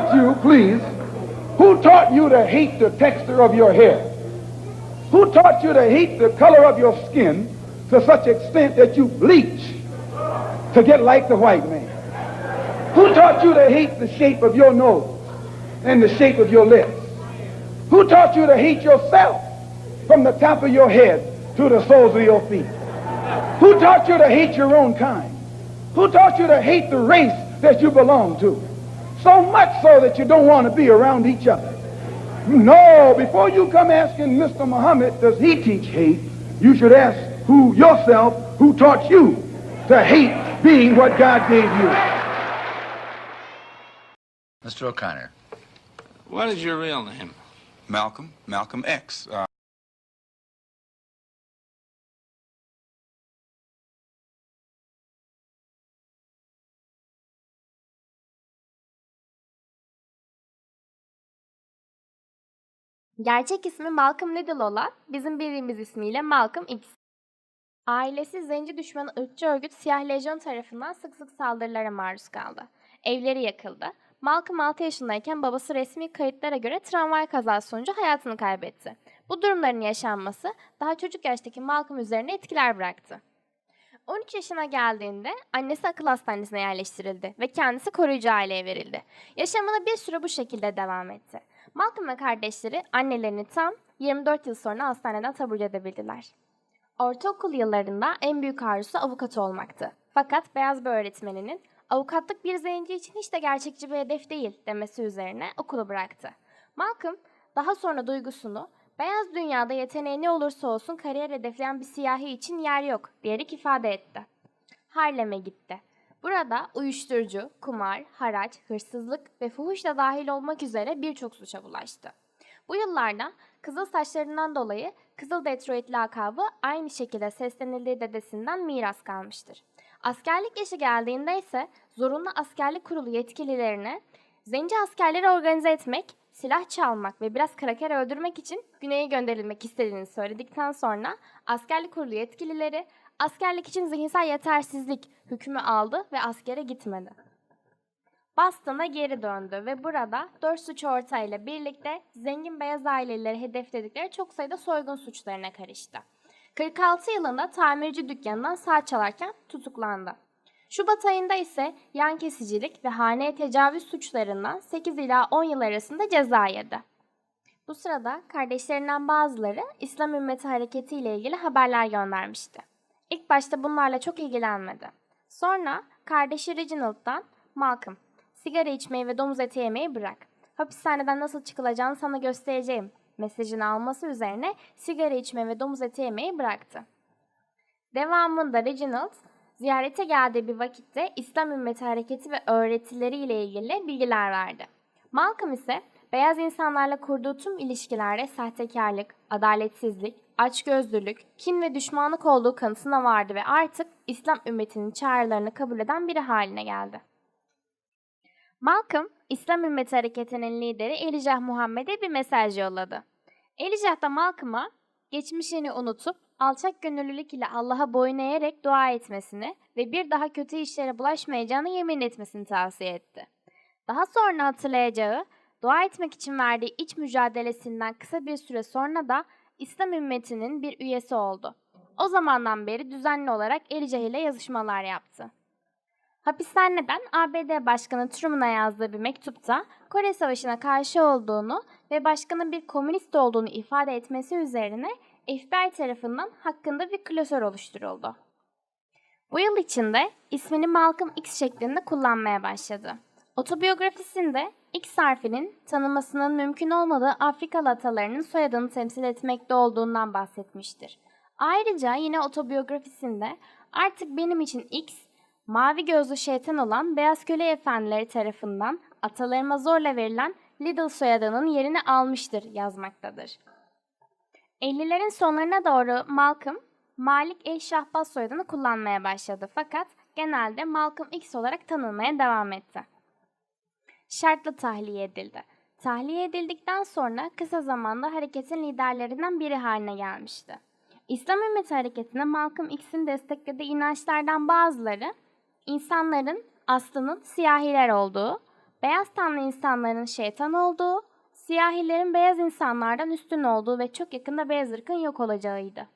taught you, please, who taught you to hate the texture of your hair? Who taught you to hate the color of your skin to such extent that you bleach to get like the white man? Who taught you to hate the shape of your nose and the shape of your lips? Who taught you to hate yourself from the top of your head to the soles of your feet? Who taught you to hate your own kind? Who taught you to hate the race that you belong to? So much so that you don't want to be around each other. No, before you come asking Mr. Muhammad, does he teach hate? You should ask who yourself who taught you to hate being what God gave you. Mr. O'Connor. What is your real name? Malcolm, Malcolm X. Uh, Gerçek ismi Malcolm Little olan, bizim bildiğimiz ismiyle Malcolm X. Ailesi zenci düşmanı ırkçı örgüt Siyah Lejyon tarafından sık sık saldırılara maruz kaldı. Evleri yakıldı. Malcolm 6 yaşındayken babası resmi kayıtlara göre tramvay kazası sonucu hayatını kaybetti. Bu durumların yaşanması daha çocuk yaştaki Malcolm üzerine etkiler bıraktı. 13 yaşına geldiğinde annesi akıl hastanesine yerleştirildi ve kendisi koruyucu aileye verildi. Yaşamına bir süre bu şekilde devam etti. Malcolm ve kardeşleri annelerini tam 24 yıl sonra hastaneden taburcu edebildiler. Ortaokul yıllarında en büyük arzusu avukat olmaktı. Fakat beyaz bir öğretmeninin avukatlık bir zenci için hiç de gerçekçi bir hedef değil demesi üzerine okulu bıraktı. Malcolm daha sonra duygusunu beyaz dünyada yeteneği ne olursa olsun kariyer hedefleyen bir siyahi için yer yok diyerek ifade etti. Harlem'e gitti. Burada uyuşturucu, kumar, haraç, hırsızlık ve fuhuş da dahil olmak üzere birçok suça bulaştı. Bu yıllarda kızıl saçlarından dolayı Kızıl Detroit lakabı aynı şekilde seslenildiği dedesinden miras kalmıştır. Askerlik yaşı geldiğinde ise zorunlu askerlik kurulu yetkililerine zenci askerleri organize etmek, silah çalmak ve biraz kraker öldürmek için güneye gönderilmek istediğini söyledikten sonra askerlik kurulu yetkilileri askerlik için zihinsel yetersizlik hükmü aldı ve askere gitmedi. Boston'a geri döndü ve burada dört suç ortağıyla birlikte zengin beyaz aileleri hedefledikleri çok sayıda soygun suçlarına karıştı. 46 yılında tamirci dükkanından saat çalarken tutuklandı. Şubat ayında ise yan kesicilik ve haneye tecavüz suçlarından 8 ila 10 yıl arasında ceza yedi. Bu sırada kardeşlerinden bazıları İslam Ümmeti Hareketi ile ilgili haberler göndermişti. İlk başta bunlarla çok ilgilenmedi. Sonra kardeşi Reginald'dan Malcolm, sigara içmeyi ve domuz eti yemeyi bırak. Hapishaneden nasıl çıkılacağını sana göstereceğim mesajını alması üzerine sigara içme ve domuz eti yemeyi bıraktı. Devamında Reginald ziyarete geldiği bir vakitte İslam Ümmeti Hareketi ve öğretileriyle ilgili bilgiler verdi. Malcolm ise beyaz insanlarla kurduğu tüm ilişkilerde sahtekarlık, adaletsizlik, açgözlülük, kin ve düşmanlık olduğu kanısına vardı ve artık İslam ümmetinin çağrılarını kabul eden biri haline geldi. Malcolm, İslam Ümmeti Hareketi'nin lideri Elijah Muhammed'e bir mesaj yolladı. Elijah da Malcolm'a geçmişini unutup alçak gönüllülük ile Allah'a boyun eğerek dua etmesini ve bir daha kötü işlere bulaşmayacağını yemin etmesini tavsiye etti. Daha sonra hatırlayacağı, dua etmek için verdiği iç mücadelesinden kısa bir süre sonra da İslam ümmetinin bir üyesi oldu. O zamandan beri düzenli olarak Elijah ile yazışmalar yaptı. Hapishaneden ABD Başkanı Truman'a yazdığı bir mektupta Kore Savaşı'na karşı olduğunu ve başkanın bir komünist olduğunu ifade etmesi üzerine FBI tarafından hakkında bir klasör oluşturuldu. Bu yıl içinde ismini Malcolm X şeklinde kullanmaya başladı. Otobiyografisinde X harfinin tanımasının mümkün olmadığı Afrikalı atalarının soyadını temsil etmekte olduğundan bahsetmiştir. Ayrıca yine otobiyografisinde artık benim için X, mavi gözlü şeytan olan beyaz köle efendileri tarafından atalarıma zorla verilen Little soyadının yerini almıştır yazmaktadır. 50'lerin sonlarına doğru Malcolm, Malik El Şahbaz soyadını kullanmaya başladı fakat genelde Malcolm X olarak tanınmaya devam etti. Şartlı tahliye edildi. Tahliye edildikten sonra kısa zamanda hareketin liderlerinden biri haline gelmişti. İslam Ümmeti Hareketi'ne Malcolm X'in desteklediği inançlardan bazıları insanların aslının siyahiler olduğu, beyaz tenli insanların şeytan olduğu, siyahilerin beyaz insanlardan üstün olduğu ve çok yakında beyaz ırkın yok olacağıydı.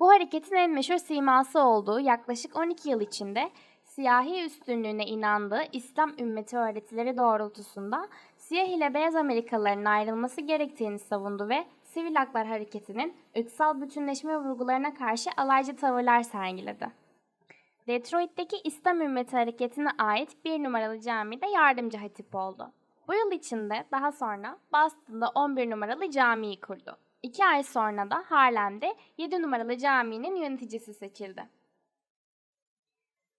Bu hareketin en meşhur siması olduğu yaklaşık 12 yıl içinde siyahi üstünlüğüne inandığı İslam ümmeti öğretileri doğrultusunda siyah ile beyaz Amerikalıların ayrılması gerektiğini savundu ve sivil haklar hareketinin ırksal bütünleşme vurgularına karşı alaycı tavırlar sergiledi. Detroit'teki İslam Ümmeti Hareketi'ne ait bir numaralı camide yardımcı hatip oldu. Bu yıl içinde daha sonra Boston'da 11 numaralı camiyi kurdu. İki ay sonra da Harlem'de 7 numaralı caminin yöneticisi seçildi.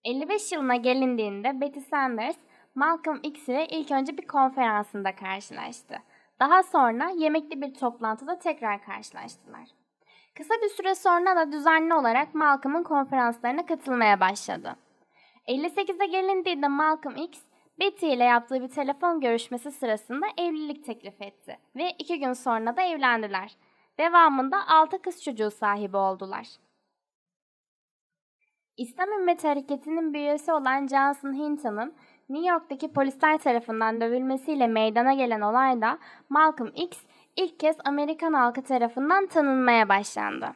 55 yılına gelindiğinde Betty Sanders, Malcolm X ile ilk önce bir konferansında karşılaştı. Daha sonra yemekli bir toplantıda tekrar karşılaştılar. Kısa bir süre sonra da düzenli olarak Malcolm'ın konferanslarına katılmaya başladı. 58'e gelindiğinde Malcolm X, Betty ile yaptığı bir telefon görüşmesi sırasında evlilik teklif etti ve iki gün sonra da evlendiler. Devamında altı kız çocuğu sahibi oldular. İslam Ümmeti Hareketi'nin bir üyesi olan Johnson Hinton'ın New York'taki polisler tarafından dövülmesiyle meydana gelen olayda Malcolm X ilk kez Amerikan halkı tarafından tanınmaya başlandı.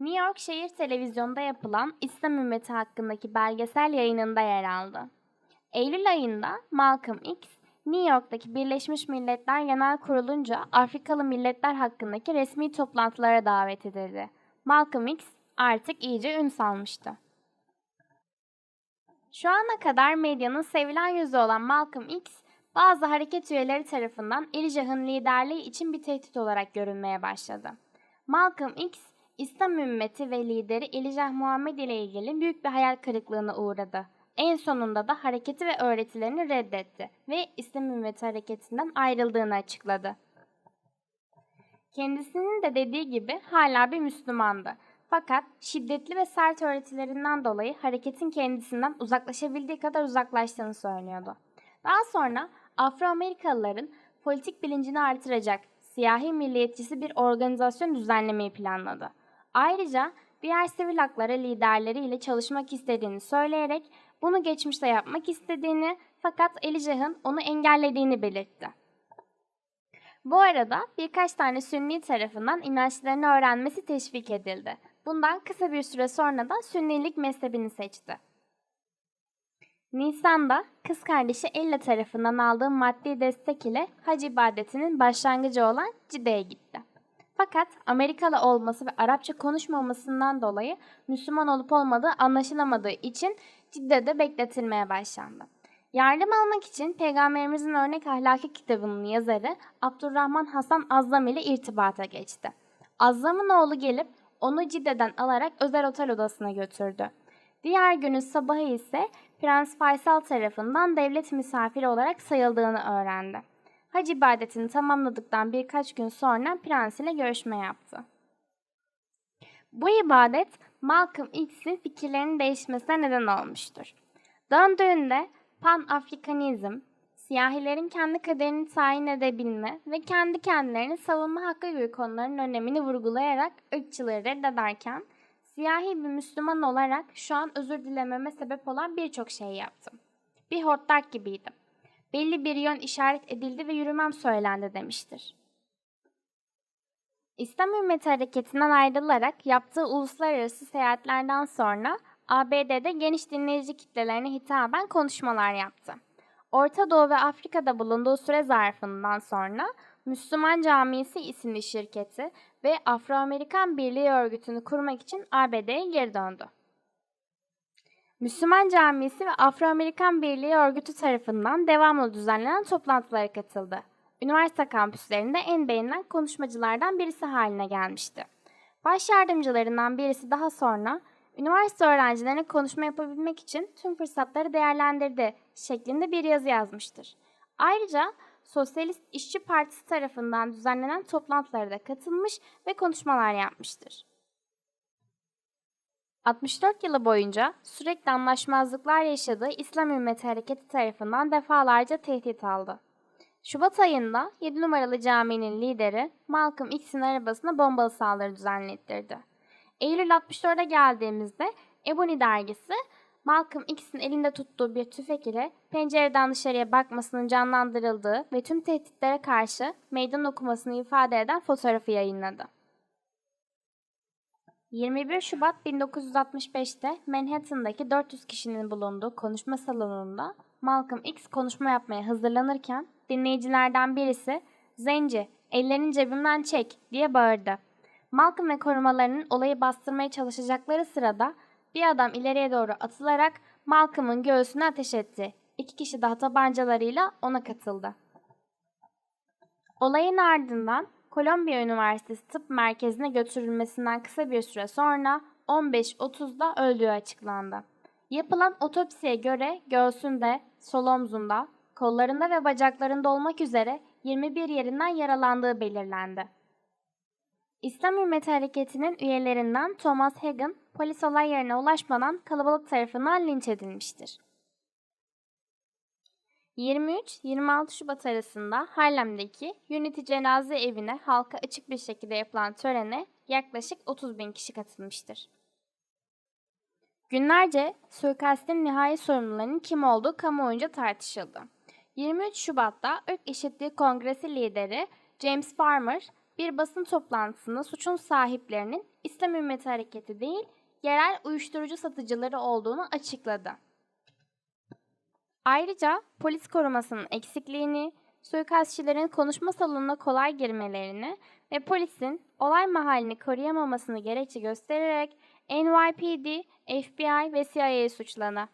New York Şehir Televizyonu'nda yapılan İslam Ümmeti hakkındaki belgesel yayınında yer aldı. Eylül ayında Malcolm X, New York'taki Birleşmiş Milletler Genel Kurulu'nca Afrikalı milletler hakkındaki resmi toplantılara davet edildi. Malcolm X artık iyice ün salmıştı. Şu ana kadar medyanın sevilen yüzü olan Malcolm X, bazı hareket üyeleri tarafından Elijah'ın liderliği için bir tehdit olarak görülmeye başladı. Malcolm X, İslam ümmeti ve lideri Elijah Muhammed ile ilgili büyük bir hayal kırıklığına uğradı. En sonunda da hareketi ve öğretilerini reddetti ve İslam ümmeti hareketinden ayrıldığını açıkladı. Kendisinin de dediği gibi hala bir Müslümandı. Fakat şiddetli ve sert öğretilerinden dolayı hareketin kendisinden uzaklaşabildiği kadar uzaklaştığını söylüyordu. Daha sonra Afro-Amerikalıların politik bilincini artıracak siyahi milliyetçisi bir organizasyon düzenlemeyi planladı. Ayrıca diğer sivil hakları liderleriyle çalışmak istediğini söyleyerek bunu geçmişte yapmak istediğini fakat Elijah'ın onu engellediğini belirtti. Bu arada birkaç tane Sünni tarafından inançlarını öğrenmesi teşvik edildi. Bundan kısa bir süre sonra da Sünnilik mezhebini seçti. Nisan'da kız kardeşi Ella tarafından aldığı maddi destek ile hac ibadetinin başlangıcı olan Cidde'ye gitti. Fakat Amerikalı olması ve Arapça konuşmamasından dolayı Müslüman olup olmadığı anlaşılamadığı için Cidde'de bekletilmeye başlandı. Yardım almak için Peygamberimizin örnek ahlaki kitabının yazarı Abdurrahman Hasan Azzam ile irtibata geçti. Azzam'ın oğlu gelip onu Cidde'den alarak özel otel odasına götürdü. Diğer günün sabahı ise Prens Faysal tarafından devlet misafiri olarak sayıldığını öğrendi. Hac ibadetini tamamladıktan birkaç gün sonra prens ile görüşme yaptı. Bu ibadet Malcolm X'in fikirlerinin değişmesine neden olmuştur. Döndüğünde Pan-Afrikanizm, siyahilerin kendi kaderini tayin edebilme ve kendi kendilerini savunma hakkı gibi konuların önemini vurgulayarak ırkçılığı reddederken, siyahi bir Müslüman olarak şu an özür dilememe sebep olan birçok şey yaptım. Bir hortlak gibiydim. Belli bir yön işaret edildi ve yürümem söylendi demiştir. İslam Ümmeti Hareketi'nden ayrılarak yaptığı uluslararası seyahatlerden sonra ABD'de geniş dinleyici kitlelerine hitaben konuşmalar yaptı. Orta Doğu ve Afrika'da bulunduğu süre zarfından sonra Müslüman Camisi isimli şirketi ve Afro-Amerikan Birliği örgütünü kurmak için ABD'ye geri döndü. Müslüman Camisi ve Afro-Amerikan Birliği örgütü tarafından devamlı düzenlenen toplantılara katıldı. Üniversite kampüslerinde en beğenilen konuşmacılardan birisi haline gelmişti. Baş yardımcılarından birisi daha sonra üniversite öğrencilerine konuşma yapabilmek için tüm fırsatları değerlendirdi şeklinde bir yazı yazmıştır. Ayrıca Sosyalist İşçi Partisi tarafından düzenlenen toplantılara da katılmış ve konuşmalar yapmıştır. 64 yılı boyunca sürekli anlaşmazlıklar yaşadığı İslam Ümmeti Hareketi tarafından defalarca tehdit aldı. Şubat ayında 7 numaralı caminin lideri Malcolm X'in arabasına bombalı saldırı düzenlettirdi. Eylül 64'e geldiğimizde Ebony dergisi Malcolm X'in elinde tuttuğu bir tüfek ile pencereden dışarıya bakmasının canlandırıldığı ve tüm tehditlere karşı meydan okumasını ifade eden fotoğrafı yayınladı. 21 Şubat 1965'te Manhattan'daki 400 kişinin bulunduğu konuşma salonunda Malcolm X konuşma yapmaya hazırlanırken dinleyicilerden birisi "Zenci, ellerini cebimden çek." diye bağırdı. Malcolm ve korumalarının olayı bastırmaya çalışacakları sırada bir adam ileriye doğru atılarak Malcolm'ın göğsüne ateş etti. İki kişi daha tabancalarıyla ona katıldı. Olayın ardından Kolombiya Üniversitesi Tıp Merkezi'ne götürülmesinden kısa bir süre sonra 15.30'da öldüğü açıklandı. Yapılan otopsiye göre göğsünde, sol omzunda, kollarında ve bacaklarında olmak üzere 21 yerinden yaralandığı belirlendi. İslam Ümmet Hareketi'nin üyelerinden Thomas Hagen, polis olay yerine ulaşmadan kalabalık tarafından linç edilmiştir. 23-26 Şubat arasında Harlem'deki Unity Cenaze Evi'ne halka açık bir şekilde yapılan törene yaklaşık 30 bin kişi katılmıştır. Günlerce suikastin nihai sorumlularının kim olduğu kamuoyunca tartışıldı. 23 Şubat'ta Irk Eşitliği Kongresi lideri James Farmer bir basın toplantısında suçun sahiplerinin İslam Ümmeti Hareketi değil, yerel uyuşturucu satıcıları olduğunu açıkladı. Ayrıca polis korumasının eksikliğini, suikastçilerin konuşma salonuna kolay girmelerini ve polisin olay mahallini koruyamamasını gerekçe göstererek NYPD, FBI ve CIA suçladı.